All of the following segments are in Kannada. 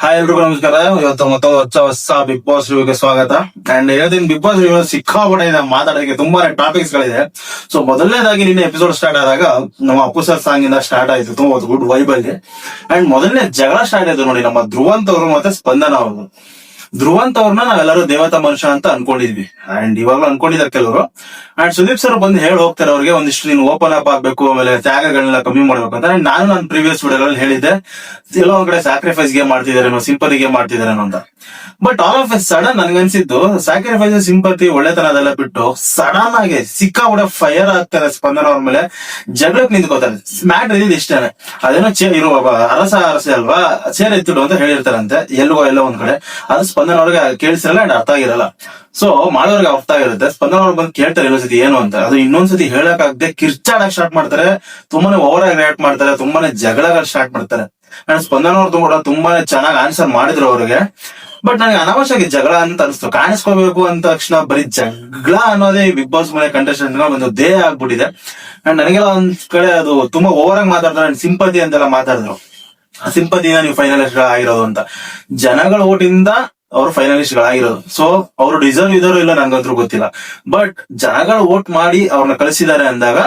ಹಾಯ್ ಎಲ್ರಿಗೂ ನಮಸ್ಕಾರ. ಇವತ್ತು ಮತ್ತೊಂದು ಹೊಸ ಹೊಸ ಬಿಗ್ ಬಾಸ್ ರಿವ್ಯೂಗೆ ಸ್ವಾಗತ. ಅಂಡ್ ಹೇಳ್ತೀನಿ ಬಿಗ್ ಬಾಸ್ ಸಿಕ್ಕಾಪಟ್ಟೆ ಇದೆ. ಮಾತಾಡೋದಕ್ಕೆ ತುಂಬಾನೇ ಟಾಪಿಕ್ಸ್ ಗಳಿದೆ. ಸೊ ಮೊದಲನೇದಾಗಿ ನಿನ್ನೆ ಎಪಿಸೋಡ್ ಸ್ಟಾರ್ಟ್ ಆದಾಗ ನಮ್ಮ ಅಪ್ಪು ಸರ್ ಸಾಂಗ್ ಇಂದ ಸ್ಟಾರ್ಟ್ ಆಯ್ತು. ತುಂಬಾ ಗುಡ್ ವೈಬ್ ಅಲ್ಲಿ. ಅಂಡ್ ಮೊದಲನೇ ಜಗಳ ಸ್ಟಾರ್ಟ್ ಆಯ್ತು ನೋಡಿ, ನಮ್ಮ ಧ್ರುವಂತ್ ಅವರು ಮತ್ತೆ ಸ್ಪಂದನ ಅವರು. ಧ್ರುವಂತ್ ಅವ್ರನ್ನ ನಾವೆಲ್ಲರೂ ದೇವತಾ ಮನುಷ್ಯ ಅಂತ ಅನ್ಕೊಂಡಿದ್ವಿ. ಅಂಡ್ ಇವಾಗ್ಲೂ ಅನ್ಕೊಂಡಿದ್ದಾರೆ ಕೆಲವರು. ಅಂಡ್ ಸುದೀಪ್ ಸರ್ ಬಂದು ಹೇಳಿ ಹೋಗ್ತಾರೆ ಅವ್ರಿಗೆ, ಒಂದಿಷ್ಟು ನೀನು ಓಪನ್ ಅಪ್ ಆಗ್ಬೇಕು, ಆಮೇಲೆ ತ್ಯಾಗಗಳನ್ನ ಕಮ್ಮಿ ಮಾಡ್ಬೇಕು ಅಂತ. ಅಂಡ್ ನಾನು ನನ್ನ ಪ್ರೀವಿಯಸ್ ವಿಡಿಯೋಗಳಲ್ಲಿ ಹೇಳಿದ್ದೆ, ಎಲ್ಲೋ ಒಂದ್ ಕಡೆ ಸ್ಯಾಕ್ರಿಫೈಸ್ಗೆ ಮಾಡ್ತಿದಾರೇನೋ ಸಿಂಪತಿ ಗೆ ಮಾಡ್ತಿದಾರೇನೋ ಅಂತ. But all of a sudden ನನ್ಗನ್ಸಿದ್ದು sacrifice sympathy ಒಳ್ಳೆತನದೆಲ್ಲ ಬಿಟ್ಟು ಸಡನ್ ಆಗಿ ಸಿಕ್ಕಾಪಟ್ಟೆ ಫೈರ್ ಆಗ್ತಾರೆ, ಸ್ಪಂದನ ಅವ್ರ ಮೇಲೆ. ಜಗಳಕ್ಕೆ ನಿಂತ್ಕೋತಾರೆ. ಮ್ಯಾಟ್ ಇದ್ ಇಷ್ಟೇನೆ. ಅದೇನೋ ಚೇರ್ ಇರುವ ಅರಸ ಅರಸೆ ಅಲ್ವಾ ಚೇರ್ ಎತ್ತಿಡು ಅಂತ ಹೇಳಿರ್ತಾರಂತೆ ಎಲ್ಗೋ ಎಲ್ಲೋ ಒಂದ್ ಕಡೆ. ಅದು ಸ್ಪಂದನ ಅವ್ರಿಗೆ ಕೇಳಿಸಿರಲ್ಲ ಅಂಡ್ ಅರ್ಥ ಆಗಿರಲ್ಲ. ಸೊ ಮಾಡೋರ್ಗೆ ಅರ್ಥ ಆಗಿರುತ್ತೆ. ಸ್ಪಂದನ ಅವ್ರು ಬಂದು ಕೇಳ್ತಾರೆ ಇನ್ನೊಂದ್ಸತಿ ಏನು ಅಂತ. ಅದು ಇನ್ನೊಂದ್ಸತಿ ಹೇಳಕ್ ಆಗದೆ ಕಿರ್ಚಾಡಕ್ ಸ್ಟಾರ್ಟ್ ಮಾಡ್ತಾರೆ. ತುಂಬಾನೇ ಓವರ್ ಆಗಿ ರಿಯಾಕ್ಟ್ ಮಾಡ್ತಾರೆ. ತುಂಬಾನೇ ಜಗಳ ಸ್ಟಾರ್ಟ್ ಮಾಡ್ತಾರೆ. ಅಂಡ್ ಸ್ಪಂದನ ಅವ್ರು ಕೂಡ ತುಂಬಾನೇ ಚೆನ್ನಾಗಿ ಆನ್ಸರ್ ಮಾಡಿದ್ರು ಅವ್ರಿಗೆ. ಬಟ್ ನನಗೆ ಅನಾವಶ್ಯಕ ಜಗಳ ಅಂತ ಅನಿಸ್ತು. ಕಾಣಿಸ್ಕೋಬೇಕು ಅಂತ ತಕ್ಷಣ ಬರೀ ಜಗಳ ಅನ್ನೋದೇ ಬಿಗ್ ಬಾಸ್ ಮನೆ ಕಂಟೆಸ್ಟೆಂಟ್ ಒಂದು ದೇಹ ಆಗ್ಬಿಟ್ಟಿದೆ. ಅಂಡ್ ನನಗೆಲ್ಲ ಒಂದ್ ಕಡೆ ಅದು ತುಂಬಾ ಓವರ್ ಆಗಿ ಮಾತಾಡ್ತಾರೆ ಸಿಂಪತಿ ಅಂತೆಲ್ಲ ಮಾತಾಡಿದ್ರು. ಸಿಂಪತಿ ನೀವು ಫೈನಲಿಸ್ಟ್ ಆಗಿರೋದು ಅಂತ. ಜನಗಳ ಓಟಿಂದ ಅವರು ಫೈನಲಿಸ್ಟ್ ಗಳಾಗಿರೋದು. ಸೊ ಅವರು ಡಿಸರ್ವ್ ಇದಾರೋ ಇಲ್ಲ ನಂಗಂತೂ ಗೊತ್ತಿಲ್ಲ. ಬಟ್ ಜನಗಳ ವೋಟ್ ಮಾಡಿ ಅವ್ರನ್ನ ಕಳಿಸಿದ್ದಾರೆ ಅಂದಾಗ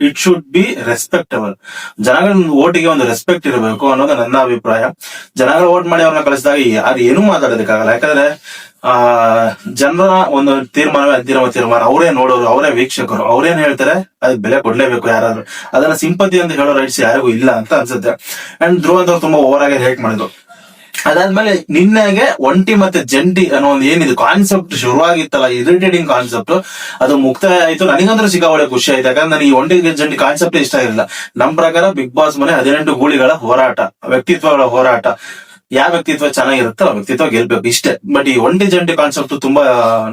ಇಟ್ ಶುಡ್ ಬಿ ರೆಸ್ಪೆಕ್ಟಬಲ್ ಜನಗಳ ಓಟಿಗೆ ಒಂದು ರೆಸ್ಪೆಕ್ಟ್ ಇರಬೇಕು ಅನ್ನೋದು ನನ್ನ ಅಭಿಪ್ರಾಯ. ಜನಗಳ ವೋಟ್ ಮಾಡಿ ಅವ್ರನ್ನ ಕಳಿಸಿದಾಗ ಯಾರು ಏನು ಮಾತಾಡೋದಕ್ಕಾಗಲ್ಲ. ಯಾಕಂದ್ರೆ, ಆ, ಜನರ ಒಂದು ತೀರ್ಮಾನವೇ ಅಂತಿಮ ತೀರ್ಮಾನ. ಅವರೇ ನೋಡೋರು, ಅವರೇ ವೀಕ್ಷಕರು. ಅವ್ರೇನ್ ಹೇಳ್ತಾರೆ? ಅದಕ್ಕೆ ಬೆಲೆ ಕೊಡ್ಲೇಬೇಕು ಯಾರಾದ್ರೂ. ಅದನ್ನ ಸಿಂಪತಿ ಅಂತ ಹೇಳೋ ರೈಟ್ಸ್ ಯಾರಿಗೂ ಇಲ್ಲ ಅಂತ ಅನ್ಸುತ್ತೆ. ಅಂಡ್ ಧ್ರುವಂತ ತುಂಬಾ ಓವರ್ ಆಗಿ ಹೇಟ್ ಮಾಡಿದ್ರು. ಅದಾದ್ಮೇಲೆ ನಿನ್ನೆಗೆ ಒಂಟಿ ಮತ್ತೆ ಜಂಟಿ ಅನ್ನೋ ಒಂದು ಏನಿದೆ ಕಾನ್ಸೆಪ್ಟ್ ಶುರುವಾಗಿತ್ತಲ್ಲ ಇರಿಟೇಟಿಂಗ್ ಕಾನ್ಸೆಪ್ಟ್ ಅದು ಮುಕ್ತಾಯ ಆಯ್ತು ನನಗಂದ್ರೆ ಸಿಕ್ಕಾಪಟ್ಟೆ ಖುಷಿ ಆಯ್ತು. ಯಾಕಂದ್ರೆ ನನಗೆ ಒಂಟಿ ಜಂಟಿ ಕಾನ್ಸೆಪ್ಟ್ ಇಷ್ಟ ಇರಲಿಲ್ಲ ನಮ್ ಪ್ರಕಾರ ಬಿಗ್ ಬಾಸ್ ಮನೆ ಹದಿನೆಂಟು ಗೂಳಿಗಳ ಹೋರಾಟ, ವ್ಯಕ್ತಿತ್ವಗಳ ಹೋರಾಟ. ಯಾವ ವ್ಯಕ್ತಿತ್ವ ಚೆನ್ನಾಗಿರುತ್ತೋ ಆ ವ್ಯಕ್ತಿತ್ವ ಗೆಲ್ಬೇಕು ಇಷ್ಟೇ. ಬಟ್ ಈ ಒಂಟಿ ಜಂಟಿ ಕಾನ್ಸೆಪ್ಟ್ ತುಂಬಾ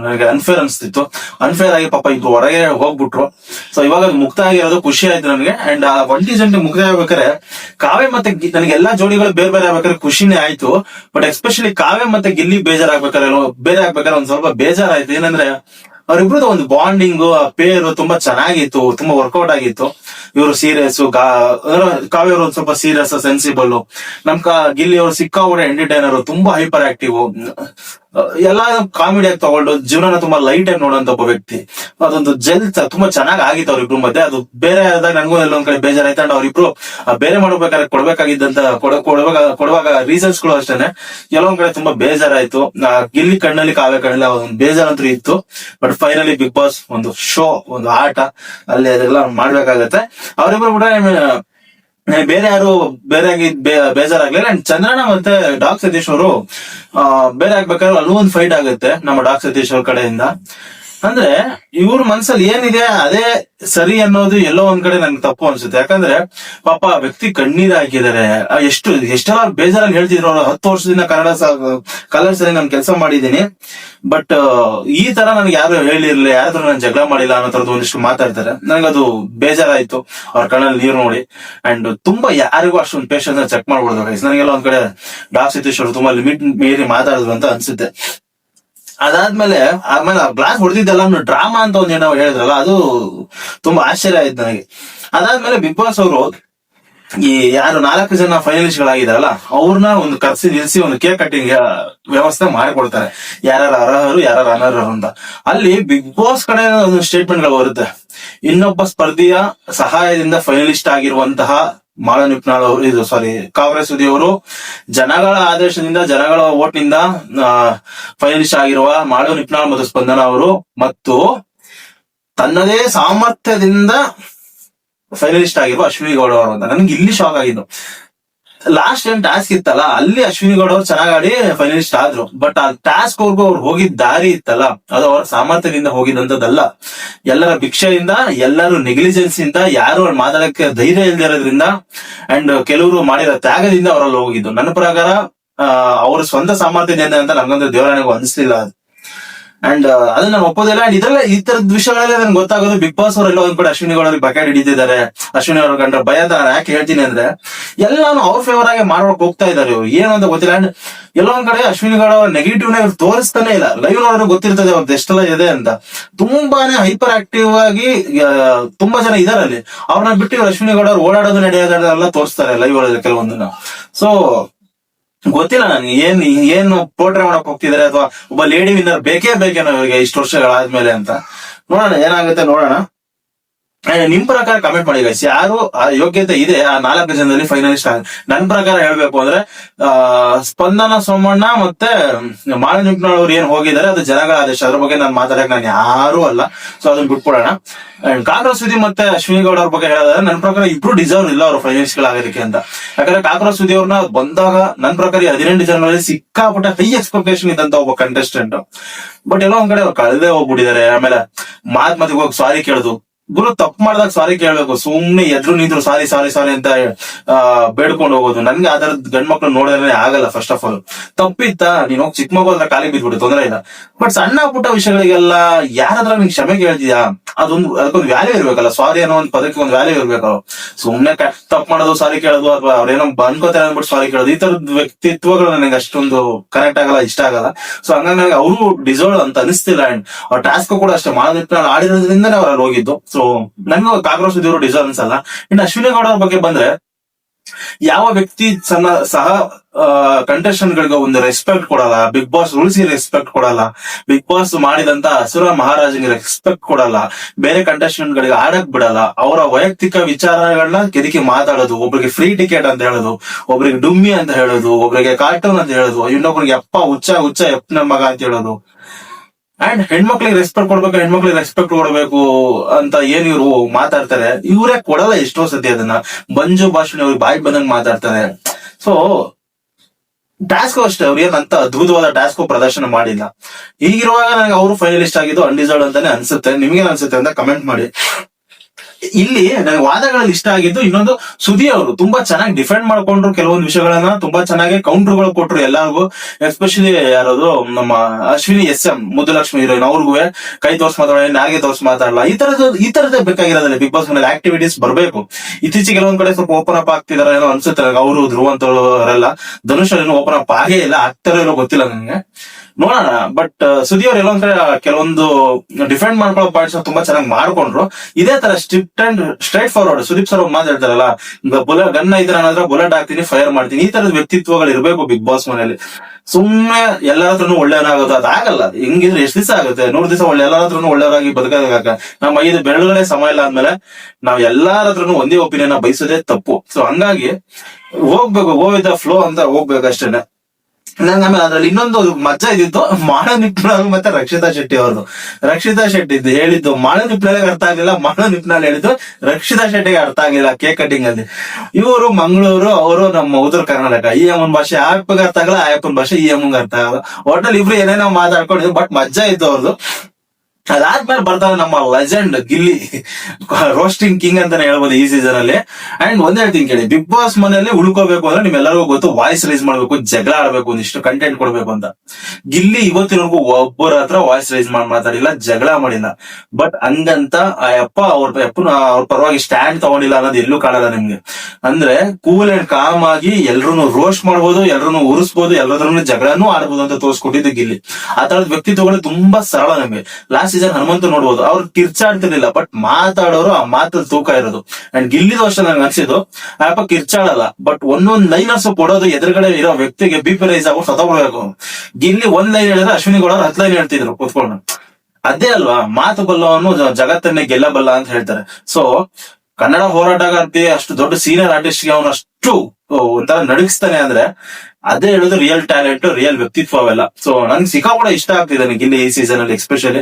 ನನಗೆ ಅನ್ಫೇರ್ ಅನ್ಸ್ತಿತ್ತು. ಅನ್ಫೇರ್ ಆಗಿ ಪಾಪ ಇಬ್ರು ಹೊರಗೆ ಹೋಗ್ಬಿಟ್ರು. ಸೊ ಇವಾಗ ಮುಕ್ತ ಆಗಿರೋದು ಖುಷಿ ಆಯ್ತು ನನಗೆ. ಅಂಡ್ ಆ ಒಂಟಿ ಜಂಟಿ ಮುಕ್ತ ಆಗ್ಬೇಕಾದ್ರೆ ಕಾವ್ಯ ಮತ್ತೆ ನನಗೆ ಎಲ್ಲಾ ಜೋಡಿಗಳು ಬೇರೆ ಬೇರೆ ಆಗ್ಬೇಕಾದ್ರೆ ಖುಷಿನೇ ಆಯ್ತು. ಬಟ್ ಎಸ್ಪೆಷಲಿ ಕಾವ್ಯ ಮತ್ತೆ ಗಿಲ್ಲಿ ಬೇಜಾರಾಗ್ಬೇಕಾದ್ರೆ ಬೇರೆ ಆಗ್ಬೇಕಾದ್ರೆ ಒಂದ್ ಸ್ವಲ್ಪ ಬೇಜಾರಾಯ್ತು. ಏನಂದ್ರೆ ಅವ್ರಿಬ್ರದ್ದು ಒಂದು ಬಾಂಡಿಂಗ್, ಆ ಪೇರು ತುಂಬಾ ಚೆನ್ನಾಗಿತ್ತು, ತುಂಬಾ ವರ್ಕೌಟ್ ಆಗಿತ್ತು. ಇವರು ಸೀರಿಯಸ್ ಕಾವ್ಯ ಅವರು ಸ್ವಲ್ಪ ಸೀರಿಯಸ್ ಸೆನ್ಸಿಬಲ್ ನಮ್ ಗಿಲ್ಲಿ ಅವರು ಸಿಕ್ಕಾಪಟ್ಟೆ ಎಂಟರ್ಟೈನರ್ ತುಂಬಾ ಹೈಪರ್ ಆಕ್ಟಿವ್ ಎಲ್ಲಾ ಆಗಿ ತಗೊಂಡು ಜೀವನ ತುಂಬಾ ಲೈಟ್ ಆಗಿ ನೋಡುವಂತ ಒಬ್ಬ ವ್ಯಕ್ತಿ. ಅದೊಂದು ಜೆಲ್ ತುಂಬಾ ಚೆನ್ನಾಗಿ ಆಗಿತ್ತು ಅವ್ರಿಬ್ರು ಮಧ್ಯೆ. ಅದು ಬೇರೆ ಆದಾಗ ನನಗೂ ಎಲ್ಲೊಂದ್ ಕಡೆ ಬೇಜಾರಾಯ್ತು. ಅಂಡ್ ಅವ್ರಿಬ್ರು ಬೇರೆ ಮಾಡ್ಬೇಕಾದ್ರೆ ಕೊಡ್ಬೇಕಾಗಿದ್ದಂತ, ಕೊಡ- ಕೊಡ್ಬೇಕಾ ಕೊಡುವಾಗ ರೀಸನ್ಸ್ಗಳು ಅಷ್ಟೇನೆ. ಎಲ್ಲೊಂದ್ ಕಡೆ ತುಂಬಾ ಬೇಜಾರಾಯ್ತು. ಗಿಲ್ಲಿ ಕಣ್ಣಲ್ಲಿ ಕಾವ್ಯ ಕಣ್ಣಲ್ಲಿ ಒಂದು ಬೇಜಾರಂತೂ ಇತ್ತು. ಬಟ್ ಫೈನಲಿ ಬಿಗ್ ಬಾಸ್ ಒಂದು ಶೋ ಒಂದು ಆಟ, ಅಲ್ಲಿ ಅದೆಲ್ಲ ಮಾಡ್ಬೇಕಾಗತ್ತೆ. ಅವರಿಬ್ರು ಕೂಡ ಬೇರೆ ಯಾರು ಬೇರೆ ಬೇಜಾರಾಗ್ಲಿಲ್ಲ. ಅಂಡ್ ಚಂದ್ರಣ್ಣ ಮತ್ತೆ ಡಾಕ್ ಸತೀಶ್ ಅವರು ಬೇರೆ ಆಗ್ಬೇಕಾದ್ರೆ ಅಲ್ಲೂ ಒಂದು ಫೈಟ್ ಆಗುತ್ತೆ ನಮ್ಮ ಡಾಕ್ ಸತೀಶ್ ಅವ್ರ ಕಡೆಯಿಂದ. ಅಂದ್ರೆ ಇವ್ರ ಮನ್ಸಲ್ಲಿ ಏನಿದೆ, ಅದೇ ಸರಿ ಅನ್ನೋದು ಎಲ್ಲೋ ಒಂದ್ ಕಡೆ ನನ್ಗೆ ತಪ್ಪು ಅನ್ಸುತ್ತೆ. ಯಾಕಂದ್ರೆ, ಪಾಪ ಆ ವ್ಯಕ್ತಿ ಕಣ್ಣೀರ್ ಹಾಕಿದ್ದಾರೆ ಎಷ್ಟು, ಎಷ್ಟೆಲ್ಲ ಬೇಜಾರಲ್ಲಿ ಹೇಳ್ತಿದ್ರು ಅವ್ರು ಹತ್ತು ವರ್ಷದಿಂದ ಕನ್ನಡ ಕಲರ್ಸ್ ಅಲ್ಲಿ ನಾನು ಕೆಲಸ ಮಾಡಿದ್ದೀನಿ. ಬಟ್, ಈ ತರ ನನ್ಗೆ ಯಾರು ಹೇಳಿರ್ಲಿಲ್ಲ ಯಾರು ನಾನು ಜಗಳ ಮಾಡಿಲ್ಲ ಅನ್ನೋ ತರದ್ದು ಒಂದಿಷ್ಟು ಮಾತಾಡ್ತಾರೆ. ನನಗದು ಬೇಜಾರಾಯ್ತು ಅವ್ರ ಕಣ್ಣಲ್ಲಿ ನೀರು ನೋಡಿ. ಅಂಡ್ ತುಂಬಾ ಯಾರಿಗೂ ಅಷ್ಟೊಂದು ಪೇಷನ್ಸ್ ಚೆಕ್ ಮಾಡ್ಬಿಡ್ದು. ನನಗೆಲ್ಲ ಒಂದ್ ಕಡೆ ಡಾಕ್ ಸಿದ್ದೇಶ್ವರ್ ತುಂಬಾ ಲಿಮಿಟ್ ಮೀರಿ ಮಾತಾಡಿದ್ರು ಅಂತ ಅನ್ಸುತ್ತೆ. ಅದಾದ್ಮೇಲೆ, ಆಮೇಲೆ ಗ್ಲಾಸ್ ಹೊಡೆದಿದ್ದೆಲ್ಲ ಡ್ರಾಮಾ ಅಂತ ಒಂದ್ ಏನೋ ಹೇಳಿದ್ರಲ್ಲ, ಅದು ತುಂಬಾ ಆಶ್ಚರ್ಯ ಆಯ್ತು ನನಗೆ. ಅದಾದ್ಮೇಲೆ ಬಿಗ್ ಬಾಸ್ ಅವರು ಈ ಯಾರು ನಾಲ್ಕು ಜನ ಫೈನಲಿಸ್ಟ್ ಗಳಾಗಿದಾರಲ್ಲ ಅವ್ರನ್ನ ಒಂದು ಕರ್ಸಿ ನಿಲ್ಸಿ ಒಂದು ಕೇಕ್ ಕಟ್ಟಿಂಗ್ ವ್ಯವಸ್ಥೆ ಮಾಡಿಕೊಡ್ತಾರೆ. ಯಾರು ಅರ್ಹರು ಯಾರು ಅನರ್ಹರು ಅಂತ. ಅಲ್ಲಿ ಬಿಗ್ ಬಾಸ್ ಕಡೆ ಒಂದು ಸ್ಟೇಟ್ಮೆಂಟ್ಗಳು ಬರುತ್ತೆ. ಇನ್ನೊಬ್ಬ ಸ್ಪರ್ಧಿಯ ಸಹಾಯದಿಂದ ಫೈನಲಿಸ್ಟ್ ಆಗಿರುವಂತಹ ಮಾಳ ನಿಪ್ನಾಳ್ ಅವರು, ಇದು ಸಾರಿ ಕಾವ್ರೆ ಸುದಿ ಅವರು ಜನಗಳ ಆದೇಶದಿಂದ, ಜನಗಳ ಓಟ್ನಿಂದ ಫೈನಲಿಸ್ಟ್ ಆಗಿರುವ ಮಾಳು ನಿಪ್ನಾಳ್ ಮತ್ತು ಸ್ಪಂದನ ಅವರು ಮತ್ತು ತನ್ನದೇ ಸಾಮರ್ಥ್ಯದಿಂದ ಫೈನಲಿಸ್ಟ್ ಆಗಿರುವ ಅಶ್ವಿನಿ ಗೌಡ ಅವರು ಅಂತ. ನನ್ಗೆ ಇಲ್ಲಿ ಶಾಕ್ ಆಗಿದ್ದು. ಲಾಸ್ಟ್ ಏನ್ ಟಾಸ್ಕ್ ಇತ್ತಲ್ಲ, ಅಲ್ಲಿ ಅಶ್ವಿನಿ ಗೌಡ ಅವ್ರು ಚೆನ್ನಾಗ್ ಫೈನಲಿಸ್ಟ್ ಆದ್ರು. ಬಟ್ ಆ ಟಾಸ್ಕ್ ಅವ್ರಿಗೂ ಅವ್ರು ಹೋಗಿದ್ ದಾರಿ ಇತ್ತಲ್ಲ, ಅದು ಅವ್ರ ಸಾಮರ್ಥ್ಯದಿಂದ ಹೋಗಿದಂತದಲ್ಲ ಎಲ್ಲರ ಭಿಕ್ಷೆಯಿಂದ, ಎಲ್ಲರೂ ನೆಗ್ಲಿಜೆನ್ಸ್ ಇಂದ, ಯಾರು ಅವ್ರು ಮಾತಾಡಕ್ಕೆ ಧೈರ್ಯ ಇಲ್ದಿರೋದ್ರಿಂದ ಅಂಡ್ ಕೆಲವರು ಮಾಡಿರೋ ತ್ಯಾಗದಿಂದ ಅವರಲ್ಲಿ ಹೋಗಿದ್ದು. ನನ್ನ ಪ್ರಕಾರ ಅವ್ರ ಸ್ವಂತ ಸಾಮರ್ಥ್ಯದಿಂದ ಅಂತ ನಮ್ಗಂದ್ರೆ ದೇವರಾಣಿಗೂ ಅನಿಸ್ಲಿಲ್ಲ ಅದು. ಅಂಡ್ ಅದನ್ನ ನಾನು ಒಪ್ಪೋದಿಲ್ಲ. ಅಂಡ್ ಇದೆಲ್ಲ ಈ ತರದ ವಿಷಯಗಳೆಲ್ಲ ನನ್ಗೆ ಗೊತ್ತಾಗೋದು ಬಿಗ್ ಬಾಸ್ ಅವರೆಲ್ಲ ಒಂದ್ ಕಡೆ ಅಶ್ವಿನಿ ಗೌಡ ಬಕೆಟ್ ಹಿಡಿದಿದ್ದಾರೆ. ಅಶ್ವಿನಿ ಅವ್ರ ಕಂಡ್ರೆ ಭಯ ಯಾಕೆ ಹೇಳ್ತೀನಿ ಅಂದ್ರೆ, ಎಲ್ಲಾನು ಅವ್ರ ಫೇವರ್ ಆಗಿ ಮಾಡ್ಬೇಕು ಹೋಗ್ತಾ ಇದಾರೆ ಏನು ಅಂತ ಗೊತ್ತಿಲ್ಲ. ಅಂಡ್ ಎಲ್ಲೊಂದ್ ಕಡೆ ಅಶ್ವಿನಿ ಗೌಡ ನೆಗೆಟಿವ್ ನೇ ತೋರಿಸ್ತಾನೆ ಇಲ್ಲ. ಲೈವ್ ನೋಡೋದು ಗೊತ್ತಿರ್ತದೆ ಅವ್ರದ್ದು ಎಷ್ಟೆಲ್ಲ ಇದೆ ಅಂತ. ತುಂಬಾನೇ ಹೈಪರ್ ಆಕ್ಟಿವ್ ಆಗಿ ತುಂಬಾ ಜನ ಇದಾರೆ ಅಲ್ಲಿ. ಅವ್ರನ್ನ ಬಿಟ್ಟು ಅಶ್ವಿನಿ ಗೌಡ ಅವ್ರು ಓಡಾಡೋದು ನಡೆಯೋದೆಲ್ಲ ತೋರಿಸ್ತಾರೆ ಲೈವ್ ಒಳಗೆ ಕೆಲವೊಂದನ್ನ. ಸೊ ಗೊತ್ತಿಲ್ಲ ನನ್ಗೆ. ಏನ್ ಏನು ಪೋಟ್ರೆ ಮಾಡಕ್ ಹೋಗ್ತಿದಾರೆ ಅಥವಾ ಒಬ್ಬ ಲೇಡಿ ವಿನ್ನರ್ ಬೇಕೇ ಬೇಕೇನೋ ಇವ್ರಿಗೆ ಇಷ್ಟು ವರ್ಷಗಳಾದ್ಮೇಲೆ ಅಂತ. ನೋಡೋಣ, ಏನಾಗುತ್ತೆ ನೋಡೋಣ. ನಿಮ್ ಪ್ರಕಾರ ಕಮೆಂಟ್ ಮಾಡಿ ಗೈಸ್ ಯಾರು, ಆ, ಯೋಗ್ಯತೆ ಇದೆ, ಆ ನಾಲ್ಕು ಜನದಲ್ಲಿ ಫೈನಲಿಸ್ಟ್ ನನ್ ಪ್ರಕಾರ ಹೇಳ್ಬೇಕು ಅಂದ್ರೆ, ಆ, ಸ್ಪಂದನ ಸೋಮಣ್ಣ ಮತ್ತೆ ಮಾಳ ನಿಂಪ್ನಾಳ್ ಅವ್ರು ಏನ್ ಹೋಗಿದ್ದಾರೆ, ಅದು ಜನಗಳ ಆದೇಶ. ಅದ್ರ ಬಗ್ಗೆ ನಾನು ಮಾತಾಡಕ್ ನಾನು ಯಾರು ಅಲ್ಲ. ಸೊ ಅದನ್ನ ಬಿಟ್ಬಿಡೋಣ. ಅಂಡ್ ಕಾಕ್ರೋಚ್ ಸುದಿ ಮತ್ತೆ ಅಶ್ವಿನಿ ಗೌಡ ಅವ್ರ ಬಗ್ಗೆ ಹೇಳಿದ್ರೆ ನನ್ ಪ್ರಕಾರ ಇಬ್ರು ಡಿಸರ್ವ್ ಇಲ್ಲ ಅವ್ರು ಫೈನಲಿಸ್ಟ್ ಗಳಾಗೋದಕ್ಕೆ ಅಂತ. ಯಾಕಂದ್ರೆ ಕಾಕ್ರೋಚ್ ಸುದಿ ಅವ್ರನ್ನ ಬಂದಾಗ ನನ್ ಪ್ರಕಾರ ಹದಿನೆಂಟು ಜನರಲ್ಲಿ ಸಿಕ್ಕಾಪಟ್ಟೆ ಹೈ ಎಕ್ಸ್ಪೆಕ್ಟೇಷನ್ ಇದ್ದಂತ ಒಬ್ಬ ಕಂಟೆಸ್ಟೆಂಟ್ ಬಟ್ ಎಲ್ಲೋ ಒಂದ್ ಕಡೆ ಅವ್ರು ಕಳೆದೇ ಹೋಗ್ಬಿಟ್ಟಿದ್ದಾರೆ. ಆಮೇಲೆ ಮಾತ್ ಮಾತಿಗೆ ಹೋಗಿ ಸಾರಿ ಕೇಳುದು. ಗುರು ತಪ್ಪು ಮಾಡಿದಾಗ ಸಾರಿ ಕೇಳ್ಬೇಕು. ಸುಮ್ನೆ ಎದ್ರು ನಿಂತ್ರು ಸಾರಿ ಸಾರಿ ಸಾರಿ ಅಂತ ಬೇಡ್ಕೊಂಡು ಹೋಗೋದು. ನನ್ಗೆ ಅದರ ಗಂಡ್ ಮಕ್ಳು ನೋಡಿದ್ರೆ ಆಗಲ್ಲ ಫಸ್ಟ್ ಆಫ್ ಆಲ್ ತಪ್ಪಿತ್ತ? ನೀನ್ ಹೋಗಿ ಚಿಕ್ಕ ಮಗು ಕಾಲಿಗೆ ಬಿದ್ಬಿಡು, ತೊಂದರೆ ಇಲ್ಲ. ಬಟ್ ಸಣ್ಣ ಪುಟ್ಟ ವಿಷಯಗಳಿಗೆಲ್ಲ ಯಾರಾದ್ರ ನಿನ್ ಕ್ಷಮೆ ಕೇಳ್ತೀಯಾ ಅದೊಂದು, ಅದಕ್ಕೊಂದು ವ್ಯಾಲ್ಯೂ ಇರ್ಬೇಕಲ್ಲ. ಸಾರಿ ಅನ್ನೋ ಒಂದು ಪದಕ್ಕೆ ಒಂದು ವ್ಯಾಲ್ಯೂ ಇರ್ಬೇಕು ಸುಮ್ನೆ ತಪ್ಪು ಮಾಡೋದು, ಸಾರಿ ಕೇಳೋದು, ಅಥವಾ ಅವ್ರೇನೋ ಬಂದ್ಕೋತಾರೆ ಅಂದ್ಬಿಟ್ಟು ಸಾರಿ ಕೇಳೋದು, ಈ ತರದ ವ್ಯಕ್ತಿತ್ವಗಳು ನನಗೆ ಅಷ್ಟೊಂದು ಕನೆಕ್ಟ್ ಆಗಲ್ಲ, ಇಷ್ಟ ಆಗಲ್ಲ. ಸೊ ಹಂಗಾಗಿ ನನಗೆ ಅವರು ಡಿಸರ್ವ್ ಅಂತ ಅನಿಸ್ತಿಲ್ಲ. ಅಂಡ್ ಅವ್ರ ಟಾಸ್ಕ್ ಕೂಡ ಅಷ್ಟೇ. ಮಾಡಿದ್ರೆ ಆಡಿರೋದ್ರಿಂದನೇ ಅವ್ರು ಹೋಗಿದ್ದು. ಸೊ ನನಗೂ ಕಾಂಗ್ರೆಸ್ ದೇವರು ಡಿಸರ್ವ್ ಅನ್ಸಲ್ಲ. ಇನ್ನು ಅಶ್ವಿನಿ ಗೌಡ ಬಗ್ಗೆ ಬಂದ್ರೆ, ಯಾವ ವ್ಯಕ್ತಿ ಸಣ್ಣ ಸಹ ಕಂಟೆಸ್ಟೆಂಟ್ ಗಳಿಗೆ ಒಂದು ರೆಸ್ಪೆಕ್ಟ್ ಕೊಡಲ್ಲ ಬಿಗ್ ಬಾಸ್ ರೂಲ್ಸ್ ರೆಸ್ಪೆಕ್ಟ್ ಕೊಡಲ್ಲ ಬಿಗ್ ಬಾಸ್ ಮಾಡಿದಂತ ಅಸುರ ಮಹಾರಾಜನಿಗೆ ರೆಸ್ಪೆಕ್ಟ್ ಕೊಡಲ್ಲ, ಬೇರೆ ಕಂಟೆಸ್ಟೆಂಟ್ ಗಳಿಗೆ ಆಡಕ್ ಬಿಡಲ್ಲ, ಅವರ ವೈಯಕ್ತಿಕ ವಿಚಾರಗಳನ್ನ ಕೆದಕಿ ಮಾತಾಡೋದು, ಒಬ್ರಿಗೆ ಫ್ರೀ ಟಿಕೆಟ್ ಅಂತ ಹೇಳೋದು, ಒಬ್ರಿಗೆ ಡುಮ್ಮಿ ಅಂತ ಹೇಳೋದು, ಒಬ್ರಿಗೆ ಕಾರ್ಟೂನ್ ಅಂತ ಹೇಳೋದು, ಇನ್ನೊಬ್ರಿಗೆ ಅಪ್ಪ ಹುಚ್ಚ ಹುಚ್ಚ ಎಪ್ಪನ ಮಗ ಅಂತ ಹೇಳೋದು. ಅಂಡ್ ಹೆಣ್ಮಕ್ಳಿಗೆ ರೆಸ್ಪೆಕ್ಟ್ ಕೊಡ್ಬೇಕು, ಹೆಣ್ಮಕ್ಳಿಗೆ ರೆಸ್ಪೆಕ್ಟ್ ಕೊಡ್ಬೇಕು ಅಂತ ಏನ್ ಇವ್ರು ಮಾತಾಡ್ತಾರೆ, ಇವರೇ ಕೊಡಲ್ಲ ಎಷ್ಟೋ ಸತಿ ಅದನ್ನ. ಬಂಜು ಭಾಷಣ ಅವ್ರಿಗೆ ಬಾಯಿ ಬಂದಂಗ್ ಮಾತಾಡ್ತಾರೆ. ಸೊ ಟಾಸ್ಕ್ ಅಷ್ಟೇ, ಅವ್ರು ಏನಂತ ಅದ್ಭುತವಾದ ಟಾಸ್ಕ್ ಪ್ರದರ್ಶನ ಮಾಡಿಲ್ಲ. ಈಗಿರುವಾಗ ನನಗೆ ಅವರು ಫೈನಲಿಸ್ಟ್ ಆಗಿದ್ದು ಅನ್ಡಿಸರ್ಡ್ ಅಂತಾನೆ ಅನ್ಸುತ್ತೆ. ನಿಮ್ಗೆ ಅನ್ಸುತ್ತೆ ಅಂತ ಕಮೆಂಟ್ ಮಾಡಿ. ಇಲ್ಲಿ ನನಗೆ ವಾದಗಳಲ್ಲಿ ಇಷ್ಟ ಆಗಿದ್ದು ಇನ್ನೊಂದು ಸುದಿ ಅವರು. ತುಂಬಾ ಚೆನ್ನಾಗಿ ಡಿಫೆಂಡ್ ಮಾಡ್ಕೊಂಡ್ರು ಕೆಲವೊಂದು ವಿಷಯಗಳನ್ನ, ತುಂಬಾ ಚೆನ್ನಾಗಿ ಕೌಂಟರ್ಗಳು ಕೊಟ್ರು ಎಲ್ಲರಿಗೂ. ಎಸ್ಪೆಷಲಿ ಯಾರಾದ್ರು ನಮ್ಮ Ashwini S M Muddulakshmi heroine. ಅವ್ರಿಗೂ ಕೈ ತೋರ್ಸ್ ಮಾತಾಡೋಣ ನಾಗೆ ತೋರ್ಸ್ ಮಾತಾಡಲ್ಲ ಈ ತರದ ಈ ತರದೇ ಬೇಕಾಗಿರೋದಿಲ್ಲ, ಬಿಗ್ ಬಾಸ್ ಮನೇಲಿ ಆಕ್ಟಿವಿಟೀಸ್ ಬರಬೇಕು. ಇತ್ತೀಚೆಗೆ ಕೆಲವೊಂದ್ ಕಡೆ ಸ್ವಲ್ಪ ಓಪನ್ ಅಪ್ ಆಗ್ತಿದಾರೆ ಏನೋ ಅನ್ಸುತ್ತೆ ಅವರು ಧ್ರುವಂತವರೆಲ್ಲ ಧನುಷ್ ಏನು ಓಪನ್ ಅಪ್ ಆಗೇ ಇಲ್ಲ, ಆಗ್ತಾರೋ ಏನೋ ಗೊತ್ತಿಲ್ಲ ನನಗೆ ನೋಡೋಣ. ಬಟ್ ಸುದಿ ಅವ್ರು ಕಡೆ ಕೆಲವೊಂದು ಡಿಫೆಂಡ್ ಮಾಡ್ಕೊಳ್ಳೋ ಪಾಯಿಂಟ್ಸ್ ತುಂಬಾ ಚೆನ್ನಾಗಿ ಮಾಡ್ಕೊಂಡ್ರು ಇದೇ ತರ strict and straightforward Sudeep sir ಮಾತಾಡ್ತಾರಲ್ಲ bullet gun ಇದ್ರ ಬುಲೆಟ್ ಹಾಕ್ತೀನಿ ಫೈರ್ ಮಾಡ್ತೀನಿ. ಈ ತರದ ವ್ಯಕ್ತಿತ್ವಗಳು ಇರಬೇಕು ಬಿಗ್ ಬಾಸ್ ಮನೆಯಲ್ಲಿ. ಸುಮ್ಮನೆ ಒಳ್ಳೆಯವನಾಗುತ್ತೆ ಒಳ್ಳೆಯವನಾಗೋದು ಅದಾಗಲ್ಲ ಹೆಂಗಿದ್ರೆ ಎಷ್ಟು ದಿವಸ ಆಗುತ್ತೆ? ನೂರ್ ದಿವಸ ಒಳ್ಳೆ ಎಲ್ಲರ ಹತ್ರನು ಒಳ್ಳೆಯವರಾಗಿ ಬದುಕಾಗ ನಮ್ಮ ಐದು ಬೆರಳುಗಳೇ ಸಮಯ ಇಲ್ಲ ಆದ್ಮೇಲೆ ನಾವ್ ಎಲ್ಲಾರತ್ರನು ಒಂದೇ ಒಪಿನಿಯನ್ ಬಯಸೋದೇ ತಪ್ಪು. ಸೊ ಹಂಗಾಗಿ ಹೋಗ್ಬೇಕು, ಹೋಗಿದ್ದ ಫ್ಲೋ ಅಂತ ಹೋಗ್ಬೇಕು ಅಷ್ಟೇನೆ. ಆಮೇಲೆ ಅದ್ರಲ್ಲಿ ಇನ್ನೊಂದು ಮಜ್ಜ ಇದ್ದಿತ್ತು ಮಾಳ ನಿಪ್ನಾಳ್ ಮತ್ತೆ ರಕ್ಷಿತಾ ಶೆಟ್ಟಿ ಅವ್ರದ್ದು ರಕ್ಷಿತಾ ಶೆಟ್ಟಿ ಇದ್ದು ಹೇಳಿದ್ದು ಮಾಳ ನಿಪ್ನಾಳಿಗೆ ಅರ್ಥ ಆಗ್ಲಿಲ್ಲ ಮಾಳ ನಿಪ್ನಾಳ್ ಹೇಳಿದ್ದು, ರಕ್ಷಿತಾ ಶೆಟ್ಟಿಗೆ ಅರ್ಥ ಆಗಿಲ್ಲ ಕೇಕ್ ಕಟಿಂಗ್ ಅಲ್ಲಿ. ಇವರು ಮಂಗಳೂರು, ಅವರು ನಮ್ಮ ಉತ್ತರ ಕರ್ನಾಟಕ. ಈ ಅಮ್ಮನ ಭಾಷೆ ಆ ಅಪ್ಪಗೆ ಅರ್ಥ ಆಗಲ್ಲ ಆ ಅಪ್ಪನ ಭಾಷೆ ಈ ಅಮ್ಮಂಗೆ ಅರ್ಥ ಆಗಲ್ಲ. ಒಟ್ಟಲ್ಲಿ ಇಬ್ರು ಏನೇನೋ ಮಾತಾಡ್ಕೊಂಡಿದ್ರು ಬಟ್ ಮಜ್ಜಾ ಇತ್ತು ಅವ್ರದ್ದು ಅದಾದ್ಮೇಲೆ ಬರ್ತಾರೆ ನಮ್ಮ ಲೆಜೆಂಡ್ ಗಿಲ್ಲಿ ರೋಸ್ಟಿಂಗ್ ಕಿಂಗ್ ಅಂತಾನೆ ಹೇಳ್ಬೋದು ಈ ಸೀಸನ್ ಅಲ್ಲಿ. ಅಂಡ್ ಒಂದ್ ಹೇಳ್ತೀನಿ ಕೇಳಿ ಬಿಗ್ ಬಾಸ್ ಮನೆಯಲ್ಲಿ ಉಳ್ಕೋಬೇಕು ಅಂದ್ರೆ ನಿಮ್ಮೆಲ್ಲರಿಗೂ ಗೊತ್ತು ವಾಯ್ಸ್ ರೈಸ್ ಮಾಡ್ಬೇಕು, ಜಗಳ ಆಡ್ಬೇಕು, ಒಂದಿಷ್ಟು ಕಂಟೆಂಟ್ ಕೊಡ್ಬೇಕು ಅಂತ. ಗಿಲ್ಲಿ ಇವತ್ತಿನವರೆಗೂ ಒಬ್ಬರ ಹತ್ರ ವಾಯ್ಸ್ ರೈಸ್ ಮಾಡಿ ಮಾತಾಡಿಲ್ಲ, ಜಗಳ ಮಾಡಿಲ್ಲ. ಬಟ್ ಹಂಗಂತ ಆ ಅಪ್ಪ ಅವ್ರ ಅಪ್ಪನ ಅವ್ರ ಪರವಾಗಿ ಸ್ಟ್ಯಾಂಡ್ ತಗೊಂಡಿಲ್ಲ ಅನ್ನೋದು ಎಲ್ಲೂ ಕಾಣಲ್ಲ ನಿಮ್ಗೆ. ಅಂದ್ರೆ ಕೂಲ್ ಅಂಡ್ ಕಾಮ್ ಆಗಿ ಎಲ್ರು ರೋಸ್ಟ್ ಮಾಡ್ಬೋದು ಎಲ್ರು ಉರಿಸ್ಬೋದು ಎಲ್ಲರನ್ನು ಜಗಳನೂ ಆಡ್ಬೋದು ಅಂತ ತೋರಿಸ್ಕೊಟ್ಟಿದ್ದು ಗಿಲ್ಲಿ. ಆ ತರದ ವ್ಯಕ್ತಿತ್ವಗಳು ತುಂಬಾ ಸರಳ ನಮ್ಗೆ. ಲಾಸ್ಟ್ ಸೀಸನ್ ಹನುಮಂತ ನೋಡ್ಬೋದು. ಅವ್ರು ಕಿರ್ಚಾಡ್ತಿರ್ಲಿಲ್ಲ ಬಟ್ ಮಾತಾಡೋರು ಆ ಮಾತಲ್ಲಿ ತೂಕ ಇರೋದು. ಅಂಡ್ ಗಿಲ್ಲಿದು ಅಷ್ಟೇ ನಂಗೆ ಅನ್ಸಿದ್ದು, ಆ ಅಪ್ಪ ಕಿರ್ಚಾಡಲ್ಲ ಬಟ್ ಒಂದೊಂದ್ ಲೈನರ್ಸ್ ಕೊಡೋದು ಎದುರುಗಡೆ ಇರೋ ವ್ಯಕ್ತಿಗೆ ಬಿ ಪಿ ರೈಸ್ ಆಗೋ ಸತ್ತೋಗ್ಬಿಡ್ಬೇಕು ಗಿಲ್ಲಿ ಒಂದ್ ಲೈನ್ ಹೇಳಿದ್ರೆ ಅಶ್ವಿನಿ ಗೌಡ ಹತ್ತು ಲೈನ್ ಹೇಳ್ತಿದ್ರು ಕೂತ್ಕೊಂಡು. ಅದೇ ಅಲ್ವಾ, ಮಾತು ಬಲ್ಲವನ್ನು ಜಗತ್ತನ್ನೇ ಗೆಲ್ಲಬಲ್ಲ ಅಂತ ಹೇಳ್ತಾರೆ. ಸೊ ಕನ್ನಡ ಹೋರಾಟಗಾರ್ತಿ ಅಷ್ಟು ದೊಡ್ಡ ಸೀನಿಯರ್ ಆರ್ಟಿಸ್ಟ್ಗೆ ಅವನು ಅಷ್ಟು ಒಂಥರ ನಡಗಿಸ್ತಾನೆ ಅಂದ್ರೆ, ಅದೇ ಹೇಳುದು ರಿಯಲ್ ಟ್ಯಾಲೆಂಟ್ ರಿಯಲ್ ವ್ಯಕ್ತಿತ್ವ ಅವೆಲ್ಲ ಸೊ ನಂಗ್ ಸಿಕ್ಕಾ ಕೂಡ ಇಷ್ಟ ಆಗ್ತಿದೆ ಗಿಲ್ಲಿ ಈ ಸೀಸನ್ ಅಲ್ಲಿ especially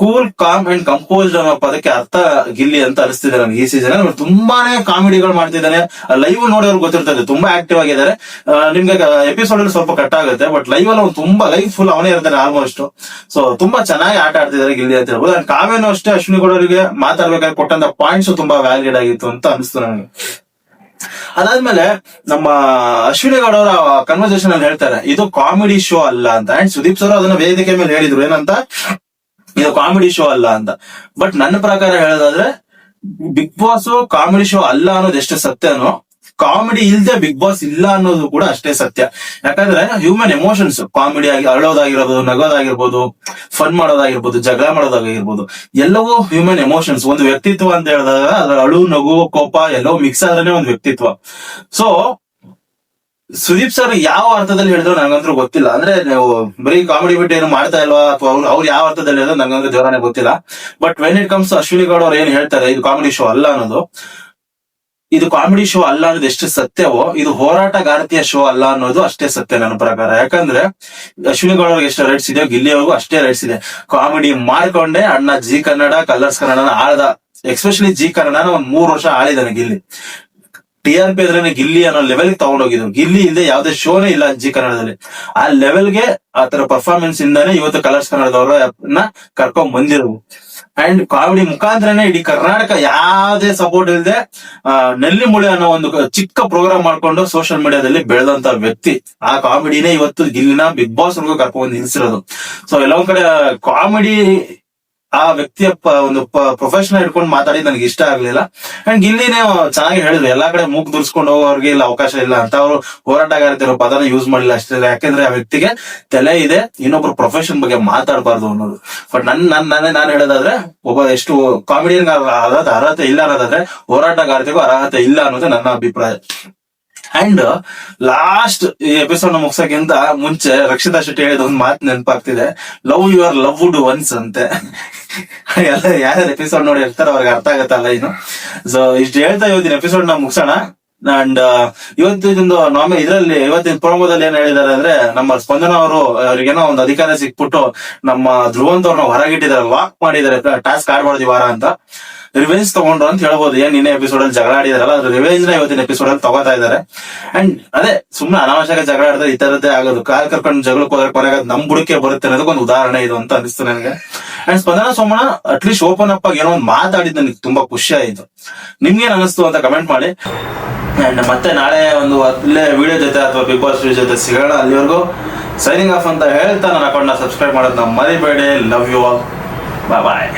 cool calm and composed ಅನ್ನೋ ಪದಕ್ಕೆ ಅರ್ಥ ಗಿಲ್ಲಿ ಅಂತ ಅನಿಸ್ತಿದೆ ನನಗೆ ಈ ಸೀಸನ್ ತುಂಬಾನೇ ಕಾಮಿಡಿಗಳು ಮಾಡ್ತಿದ್ದಾನೆ ಲೈವ್ ನೋಡೋರು ಗೊತ್ತಿರ್ತದೆ, ತುಂಬಾ ಆಕ್ಟಿವ್ ಆಗಿದ್ದಾರೆ. ನಿಮ್ಗೆ ಎಪಿಸೋಡ್ ಅಲ್ಲಿ ಸ್ವಲ್ಪ ಕಟ್ ಆಗುತ್ತೆ ಬಟ್ ಲೈವ್ ಅಲ್ಲಿ ಅವ್ನು ತುಂಬಾ ಲೈವ್ ಫುಲ್ ಅವನೇ ಇರ್ತಾನೆ ಆಲ್ಮೋಸ್ಟ್ ಸೊ ತುಂಬಾ ಚೆನ್ನಾಗಿ ಆಟ ಆಡ್ತಿದ್ದಾರೆ ಗಿಲ್ಲಿ ಅಂತ ಹೇಳ್ಬೋದು. ಅಂಡ್ ಕಾವ್ಯನೂ ಅಷ್ಟೇ, ಅಶ್ವಿನಿ ಗೌಡರಿಗೆ ಮಾತಾಡ್ಬೇಕಾದ್ರೆ ಕೊಟ್ಟಂತ ಪಾಯಿಂಟ್ಸ್ ತುಂಬಾ ವ್ಯಾಲಿಡ್ ಆಗಿತ್ತು ಅಂತ ಅನಿಸ್ತು ನನಗೆ. ಅದಾದ್ಮೇಲೆ ನಮ್ಮ ಅಶ್ವಿನಿ ಗೌಡ ಅವರ ಕನ್ವರ್ಸೇಷನ್ ಅಲ್ಲಿ ಹೇಳ್ತಾರೆ, ಇದು ಕಾಮಿಡಿ ಶೋ ಅಲ್ಲ ಅಂತ. ಅಂಡ್ ಸುದೀಪ್ ಸರ್ ಅದನ್ನ ವೇದಿಕೆ ಮೇಲೆ ಹೇಳಿದ್ರು. ಏನಂತ? ಇದು ಕಾಮಿಡಿ ಶೋ ಅಲ್ಲ ಅಂತ. ಬಟ್ ನನ್ನ ಪ್ರಕಾರ ಹೇಳೋದಾದ್ರೆ ಬಿಗ್ ಬಾಸ್ ಕಾಮಿಡಿ ಶೋ ಅಲ್ಲ ಅನ್ನೋದು ಎಷ್ಟು ಸತ್ಯನೋ ಕಾಮಿಡಿ ಇಲ್ದೆ ಬಿಗ್ ಬಾಸ್ ಇಲ್ಲ ಅನ್ನೋದು ಕೂಡ ಅಷ್ಟೇ ಸತ್ಯ. ಯಾಕಂದ್ರೆ ಹ್ಯೂಮನ್ ಎಮೋಷನ್ಸ್ ಕಾಮಿಡಿ ಆಗಿ ಅಳೋದಾಗಿರೋದು ನಗೋದಾಗಿರ್ಬೋದು ಫನ್ ಮಾಡೋದಾಗಿರ್ಬೋದು, ಜಗಳ ಮಾಡೋದಾಗಿರ್ಬೋದು, ಎಲ್ಲವೂ ಹ್ಯೂಮನ್ ಎಮೋಷನ್ಸ್ ಒಂದು ವ್ಯಕ್ತಿತ್ವ ಅಂತ ಹೇಳಿದಾಗ ಅದ್ರ ಅಳು, ನಗು, ಕೋಪ ಎಲ್ಲವೂ ಮಿಕ್ಸ್ ಆದ್ರೆ ಒಂದು ವ್ಯಕ್ತಿತ್ವ. ಸೊ ಸುದೀಪ್ ಸರ್ ಯಾವ ಅರ್ಥದಲ್ಲಿ ಹೇಳಿದ್ರು ನಂಗಂತೂ ಗೊತ್ತಿಲ್ಲ. ಅಂದ್ರೆ ನೀವು ಬರೀ ಕಾಮಿಡಿ ಬಿಟ್ಟು ಏನು ಮಾಡ್ತಾ ಇಲ್ವಾ? ಅಥವಾ ಅವ್ರು ಅವ್ರು ಯಾವ ಅರ್ಥದಲ್ಲಿ ಹೇಳಿದ್ರು ನಂಗಂದ್ರೆ ಜೋರಾನೆ ಗೊತ್ತಿಲ್ಲ. But when it comes Ashwini Gowda ಅವ್ರು ಏನ್ ಹೇಳ್ತಾರೆ, ಇದು ಕಾಮಿಡಿ ಶೋ ಅಲ್ಲ ಅನ್ನೋದು, ಇದು ಕಾಮಿಡಿ ಶೋ ಅಲ್ಲ ಅನ್ನೋದು ಎಷ್ಟು ಸತ್ಯವೋ, ಇದು ಹೋರಾಟಗಾರತಿಯ ಶೋ ಅಲ್ಲ ಅನ್ನೋದು ಅಷ್ಟೇ ಸತ್ಯ ನನ್ನ ಪ್ರಕಾರ. ಯಾಕಂದ್ರೆ ಅಶ್ವಿನಿ ಗೌಡ ಅವ್ರಿಗೆ ಎಷ್ಟು ರೈಟ್ಸ್ ಇದೆಯೋ, ಗಿಲ್ಲಿಯವ್ರಿಗೂ ಅಷ್ಟೇ ರೈಟ್ಸ್ ಇದೆ. ಕಾಮಿಡಿ ಮಾಡ್ಕೊಂಡೆ ಅಣ್ಣ ಜಿ ಕನ್ನಡ, ಕಲರ್ಸ್ ಕನ್ನಡನ ಆಳ್ದ ಎಕ್ಸ್ಪೆಷಲಿ ಜಿ ಕನ್ನಡನ ಒಂದ್ ಮೂರ್ ವರ್ಷ ಆಳಿದಾನೆ ಗಿಲ್ಲಿ. ಟಿ ಆರ್ ಪಿ ಅದ್ರೇನೆ ಗಿಲ್ಲಿ ಅನ್ನೋ ಲೆವೆಲ್ ತಗೊಂಡೋಗಿದ್ರು ಗಿಲ್ಲಿ ಇಲ್ಲದೆ ಯಾವ್ದೇ ಶೋನೇ ಇಲ್ಲ ಜಿ ಕನ್ನಡದಲ್ಲಿ. ಆ ಲೆವೆಲ್ಗೆ ಆತರ ಪರ್ಫಾರ್ಮೆನ್ಸ್ ಇಂದಾನೆ ಇವತ್ತು ಕಲರ್ಸ್ ಕನ್ನಡದವ್ರನ್ನ ಕರ್ಕೊಂಡ್ ಬಂದಿರು ಅಂಡ್ ಕಾಮಿಡಿ ಮುಖಾಂತರನೇ ಇಡೀ ಕರ್ನಾಟಕ ಯಾವ್ದೇ ಸಪೋರ್ಟ್ ಇಲ್ಲದೆ ನಲ್ಲಿ ಮುಳೆ ಅನ್ನೋ ಒಂದು ಚಿಕ್ಕ ಪ್ರೋಗ್ರಾಮ್ ಮಾಡ್ಕೊಂಡು ಸೋಷಿಯಲ್ ಮೀಡಿಯಾದಲ್ಲಿ ಬೆಳೆದಂತ ವ್ಯಕ್ತಿ. ಆ ಕಾಮಿಡಿನೇ ಇವತ್ತು ಗಿಲ್ಲಿನ ಬಿಗ್ ಬಾಸ್ ಕರ್ಕೊಂಡ್ ಬಂದು ನಿಲ್ಸಿರೋದು. ಸೊ ಎಲ್ಲೊಂದ್ ಕಡೆ ಕಾಮಿಡಿ ಆ ವ್ಯಕ್ತಿಯ ಒಂದು ಪ್ರೊಫೆಷನಲ್ ಇಟ್ಕೊಂಡು ಮಾತಾಡಿ ನನಗೆ ಇಷ್ಟ ಆಗ್ಲಿಲ್ಲ. ಅಂಡ್ ಇಲ್ಲಿನೇ ಚೆನ್ನಾಗಿ ಹೇಳಿದ್ರು, ಎಲ್ಲಾ ಕಡೆ ಮೂಗ್ ದುರ್ಸ್ಕೊಂಡು ಹೋಗೋರಿಗೆ ಇಲ್ಲ ಅವಕಾಶ ಇಲ್ಲ ಅಂತ. ಅವರು ಹೋರಾಟಗಾರತಿರೋ ಪದನ ಯೂಸ್ ಮಾಡಿಲ್ಲ ಅಷ್ಟೇ ಯಾಕೆಂದ್ರೆ ಆ ವ್ಯಕ್ತಿಗೆ ತಲೆ ಇದೆ, ಇನ್ನೊಬ್ರು ಪ್ರೊಫೆಷನ್ ಬಗ್ಗೆ ಮಾತಾಡಬಾರ್ದು ಅನ್ನೋದು. ಬಟ್ ನನ್ ನನ್, ನಾನೇ, ನಾನು ಹೇಳೋದಾದ್ರೆ, ಒಬ್ಬ ಎಷ್ಟು ಕಾಮಿಡಿಯನ್ ಅರ್ಹತೆ ಇಲ್ಲ ಅನ್ನೋದಾದ್ರೆ, ಹೋರಾಟಗಾರತಿಗೂ ಅರ್ಹತೆ ಇಲ್ಲ ಅನ್ನೋದು ನನ್ನ ಅಭಿಪ್ರಾಯ. ಅಂಡ್ ಲಾಸ್ಟ್ ಈ ಎಪಿಸೋಡ್ ಮುಗ್ಸಕ್ಕಿಂತ ಮುಂಚೆ ರಕ್ಷಿತಾ ಶೆಟ್ಟಿ ಹೇಳಿದ ಒಂದು ಮಾತು ನೆನಪಾಗ್ತಿದೆ. ಲವ್ ಯುವರ್ ಲವ್ಡ್ ಒನ್ಸ್ ಅಂತೆ. ಎಲ್ಲ ಯಾರ್ಯಾರು ಎಪಿಸೋಡ್ ನೋಡಿ ಇರ್ತಾರ ಅವ್ರಿಗೆ ಅರ್ಥ ಆಗತ್ತಲ್ಲ ಏನು ಸೊ ಇಷ್ಟು ಹೇಳ್ತಾ ಇವತ್ತಿನ ಎಪಿಸೋಡ್ನ ಮುಗಿಸೋಣ. ಅಂಡ್ ಇವತ್ತು ಇದೊಂದು ನಾಮಿ ಇದರಲ್ಲಿ, ಇವತ್ತಿನ ಪ್ರೋಮೋದಲ್ಲಿ ಏನ್ ಹೇಳಿದಾರೆ ಅಂದ್ರೆ, ನಮ್ಮ ಸ್ಪಂದನ ಅವರು, ಅವ್ರಿಗೇನೋ ಒಂದು ಅಧಿಕಾರ ಸಿಕ್ಬಿಟ್ಟು ನಮ್ಮ ಧ್ರುವಂತ ಅವ್ರನ್ನ ಹೊರಗಿಟ್ಟಿದ್ದಾರೆ ವಾಕ್ ಮಾಡಿದ್ದಾರೆ ಟಾಸ್ಕ್ ಆಡ್ಬಾರ್ದು ವಾರ ಅಂತ. ರಿವೆಂಜ್ ತಗೊಂಡ್ರು ಅಂತ ಹೇಳ್ಬೋದು. ಏನ್ ನಿನ್ನೆ ಎಪಿಸೋಡ್ ಅಲ್ಲಿ ಜಗಳ ಆಡಿದಾರಲ್ಲ, ಅದ್ರ ರಿವೆಂಜ್ನ ಇವತ್ತಿನ ಎಪಿಸೋಡ್ ಅಲ್ಲಿ ತಗೋತಾ ಇದಾರೆ ಅಂಡ್ ಅದೇ, ಸುಮ್ನೆ ಅನಾವಶ್ಯಕ ಜಗಳ ಆಡಿದ್ರೆ ಈ ತರದ್ದೇ ಆಗೋದು. ಕಾಲ್ ಕರ್ಕೊಂಡು ಜಗಳ ಹೋದ್ರೆ ಕೊನೆಗೆ ನಮ್ ಬುಡಕ್ಕೆ ಬರುತ್ತೆ ಅನ್ನೋದಕ್ಕೆ ಒಂದು ಉದಾಹರಣೆ ಇದು ಅಂತ ಅನಿಸ್ತು ನನಗೆ. And Spandana Somanna at least open up ಆಗಿ ಏನೋ ಒಂದು ಮಾತಾಡಿದ್ ನನಗೆ ತುಂಬಾ ಖುಷಿ ಆಯ್ತು. ನಿಮ್ಗೆ ಅನಿಸ್ತು ಅಂತ ಕಮೆಂಟ್ ಮಾಡಿ. ಅಂಡ್ ಮತ್ತೆ ನಾಳೆ ಒಂದು ಒಳ್ಳೆ ವಿಡಿಯೋ ಜೊತೆ ಅಥವಾ ಬಿಗ್ ಬಾಸ್ ವಿಡಿಯೋ ಜೊತೆ ಸಿಗೋಣ ಅಲ್ಲಿವರೆಗೂ. ಸೈನಿಂಗ್ ಆಫ್ ಅಂತ ಹೇಳ್ತಾ ನನ್ನ ಅಕೌಂಟ್ನ ಸಬ್ಸ್ಕ್ರೈಬ್ ಮಾಡೋದನ್ನ ಮರಿಬೇಡಿ. Love you all bye bye